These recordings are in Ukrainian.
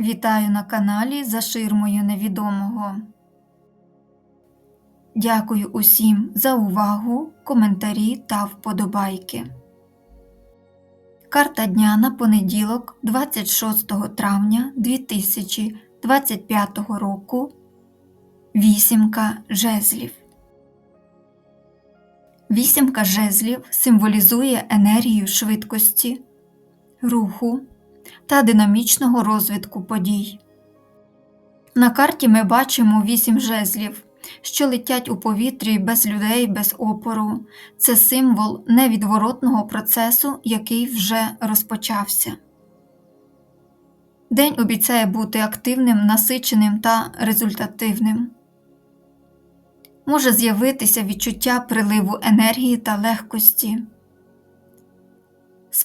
Вітаю на каналі За ширмою невідомого. Дякую усім за увагу, коментарі та вподобайки. Карта дня на понеділок, 26 травня 2025 року. Вісімка жезлів. Вісімка жезлів символізує енергію швидкості, руху та динамічного розвитку подій. На карті ми бачимо вісім жезлів, що летять у повітрі без людей, без опору. Це символ невідворотного процесу, який вже розпочався. День обіцяє бути активним, насиченим та результативним. Може з'явитися відчуття приливу енергії та легкості.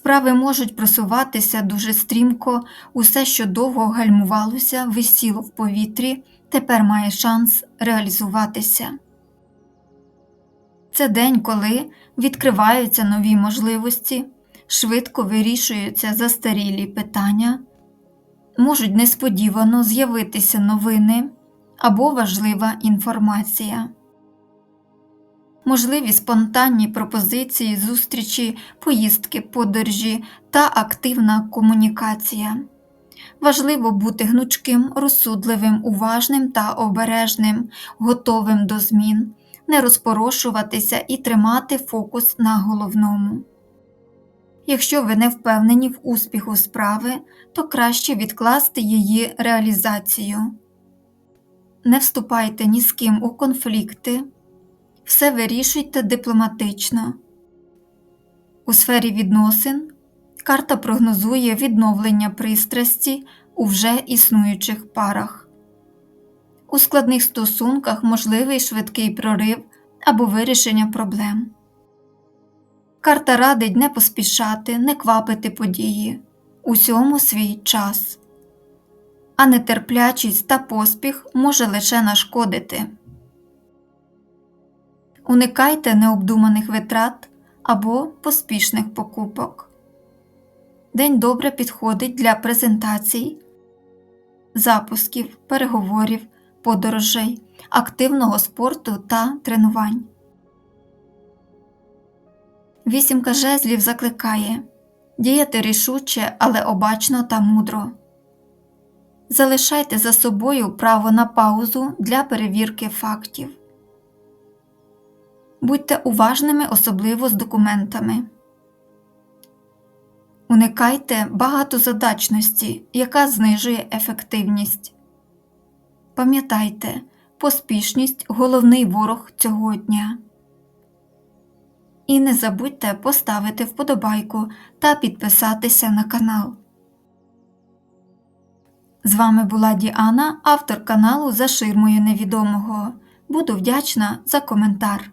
Справи можуть просуватися дуже стрімко, усе, що довго гальмувалося, висіло в повітрі, тепер має шанс реалізуватися. Це день, коли відкриваються нові можливості, швидко вирішуються застарілі питання, можуть несподівано з'явитися новини або важлива інформація можливі спонтанні пропозиції, зустрічі, поїздки, подорожі та активна комунікація. Важливо бути гнучким, розсудливим, уважним та обережним, готовим до змін, не розпорошуватися і тримати фокус на головному. Якщо ви не впевнені в успіху справи, то краще відкласти її реалізацію. Не вступайте ні з ким у конфлікти все вирішуйте дипломатично. У сфері відносин карта прогнозує відновлення пристрасті у вже існуючих парах. У складних стосунках можливий швидкий прорив або вирішення проблем. Карта радить не поспішати, не квапити події, усьому свій час, а нетерплячість та поспіх може лише нашкодити. Уникайте необдуманих витрат або поспішних покупок. День добре підходить для презентацій, запусків, переговорів, подорожей, активного спорту та тренувань. Вісімка жезлів закликає діяти рішуче, але обачно та мудро. Залишайте за собою право на паузу для перевірки фактів. Будьте уважними, особливо з документами. Уникайте багатозадачності, яка знижує ефективність. Пам'ятайте, поспішність головний ворог цього дня. І не забудьте поставити вподобайку та підписатися на канал. З вами була Діана, автор каналу За ширмою невідомого. Буду вдячна за коментар.